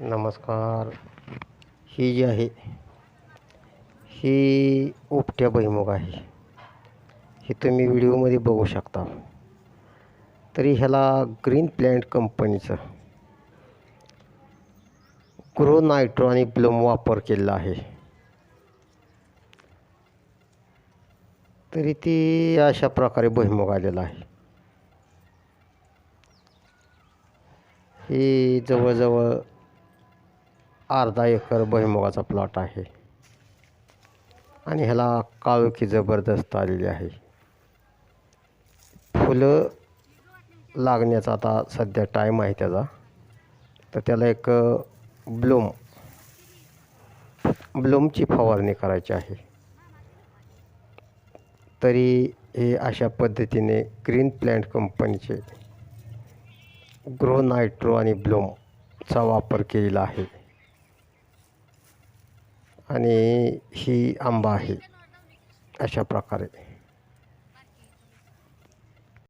नमस्कार. ही जी आहे ही उपट्या भुईमुग आहे. हे तुम्ही व्हिडिओमध्ये बघू शकता. तरी ह्याला ग्रीन प्लॅन्ट कंपनीचं ग्रो नायट्रो आणि ब्लम वापर केलेला आहे. तरी ती अशा प्रकारे भुईमुग आलेला आहे. ही जवळजवळ अर्धा एकर भुईमुगाचा प्लॉट आहे. आणि ह्याला काळोखी जबरदस्त आलेली आहे. फुलं लागण्याचा आता सध्या टाईम आहे त्याचा. तर त्याला एक ब्लूम ब्लूमची फवारणी करायची आहे. तरी हे अशा पद्धतीने ग्रीन प्लॅन्ट कंपनीचे ग्रो नायट्रो आणि ब्लूमचा वापर केलेला आहे. आणि ही आंबा आहे. अशा प्रकारे.